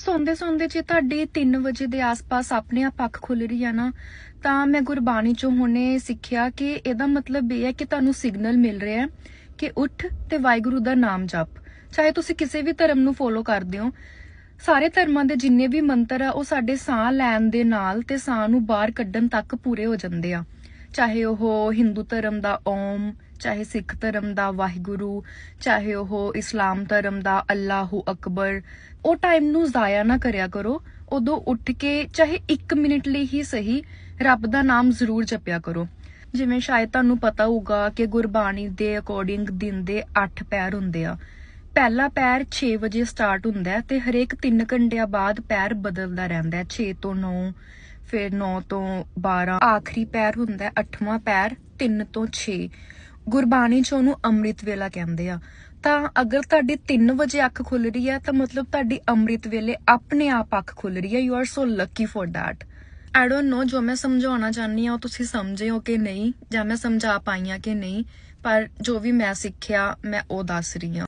ਸੌਂਦੇ ਸੌਂਦੇ ਜੇ ਤੁਹਾਡੇ 3 ਵਜੇ ਦੇ ਆਸ-ਪਾਸ ਆਪਣੇ ਆਪ ਅੱਖ ਖੁੱਲ ਰਹੀ ਹੈ ਨਾ, ਤਾਂ ਮੈਂ ਗੁਰਬਾਣੀ ਚੋਂ ਹੁਣੇ ਸਿੱਖਿਆ ਕਿ ਇਹਦਾ ਮਤਲਬ ਇਹ ਹੈ ਕਿ ਤੁਹਾਨੂੰ ਸਿਗਨਲ ਮਿਲ ਰਿਹਾ ਹੈ ਕਿ ਉੱਠ ਤੇ ਵਾਹਿਗੁਰੂ ਦਾ ਨਾਮ ਜਪ। ਚਾਹੇ ਤੁਸੀਂ ਕਿਸੇ ਵੀ ਧਰਮ ਨੂੰ ਫੋਲੋ ਕਰਦੇ ਹੋ, ਸਾਰੇ ਧਰਮਾਂ ਦੇ ਜਿੰਨੇ ਵੀ ਮੰਤਰ ਆ, ਉਹ ਸਾਡੇ ਸਾਹ ਲੈਣ ਦੇ ਨਾਲ ਤੇ ਸਾਹ ਨੂੰ ਬਾਹਰ ਕੱਢਣ ਤੱਕ ਪੂਰੇ ਹੋ ਜਾਂਦੇ ਆ। ਚਾਹੇ ਉਹ ਹਿੰਦੂ ਧਰਮ ਦਾ ਓਮ, ਚਾਹੇ ਸਿੱਖ ਧਰਮ ਦਾ ਵਾਹਿਗੁਰੂ, ਚਾਹੇ ਉਹ ਇਸਲਾਮ ਧਰਮ ਦਾ ਅੱਲਾਹੂ ਅਕਬਰ, ਉਹ ਟਾਈਮ ਨੂੰ ਜ਼ਾਇਆ ਨਾ ਕਰਿਆ ਕਰੋ। ਉਦੋਂ ਉੱਠ ਕੇ ਚਾਹੇ 1 ਮਿੰਟ ਲਈ ਹੀ ਸਹੀ ਰੱਬ ਦਾ ਨਾਮ ਜ਼ਰੂਰ ਜਪਿਆ ਕਰੋ। ਜਿਵੇਂ ਸ਼ਾਇਦ ਤੁਹਾਨੂੰ ਪਤਾ ਹੋਊਗਾ ਕਿ ਗੁਰਬਾਣੀ ਦੇ ਅਕੋਰਡਿੰਗ ਦਿਨ ਦੇ 8 ਪੈਰ ਹੁੰਦੇ ਆ। ਪਹਿਲਾ ਪੈਰ 6 ਵਜੇ ਸਟਾਰਟ ਹੁੰਦਾ ਤੇ ਹਰੇਕ 3 ਘੰਟਿਆਂ ਬਾਅਦ ਪੈਰ ਬਦਲਦਾ ਰਹਿੰਦਾ ਹੈ 6 ਤੋਂ 9 ਫਿਰ 9 ਤੋਂ 12 ਆਖਰੀ ਪੈਰ ਹੁੰਦਾ ਹੈ 8ਵਾਂ ਪੈਰ 3 ਤੋਂ 6 ਗੁਰਬਾਣੀ ਚ ਉਹਨੂੰ ਅੰਮ੍ਰਿਤ ਵੇਲਾ ਕਹਿੰਦੇ ਆ। ਤਾਂ ਅਗਰ ਤੁਹਾਡੀ 3 ਵਜੇ ਅੱਖ ਖੁੱਲ ਰਹੀ ਹੈ, ਤਾਂ ਮਤਲਬ ਤੁਹਾਡੀ ਅੰਮ੍ਰਿਤ ਵੇਲੇ ਆਪਣੇ ਆਪ ਅੱਖ ਖੁੱਲ ਰਹੀ ਹੈ। You are so lucky for that. I don't know ਜੋ ਮੈਂ ਸਮਝਾਉਣਾ ਚਾਹਨੀ ਆ ਉਹ ਤੁਸੀਂ ਸਮਝੇ ਹੋ ਕਿ ਨਹੀਂ, ਜਾਂ ਮੈਂ ਸਮਝਾ ਪਾਈ ਆ ਕਿ ਨਹੀਂ, ਪਰ ਜੋ ਵੀ ਮੈਂ ਸਿੱਖਿਆ, ਮੈਂ ਉਹ ਦੱਸ ਰਹੀ ਹਾਂ।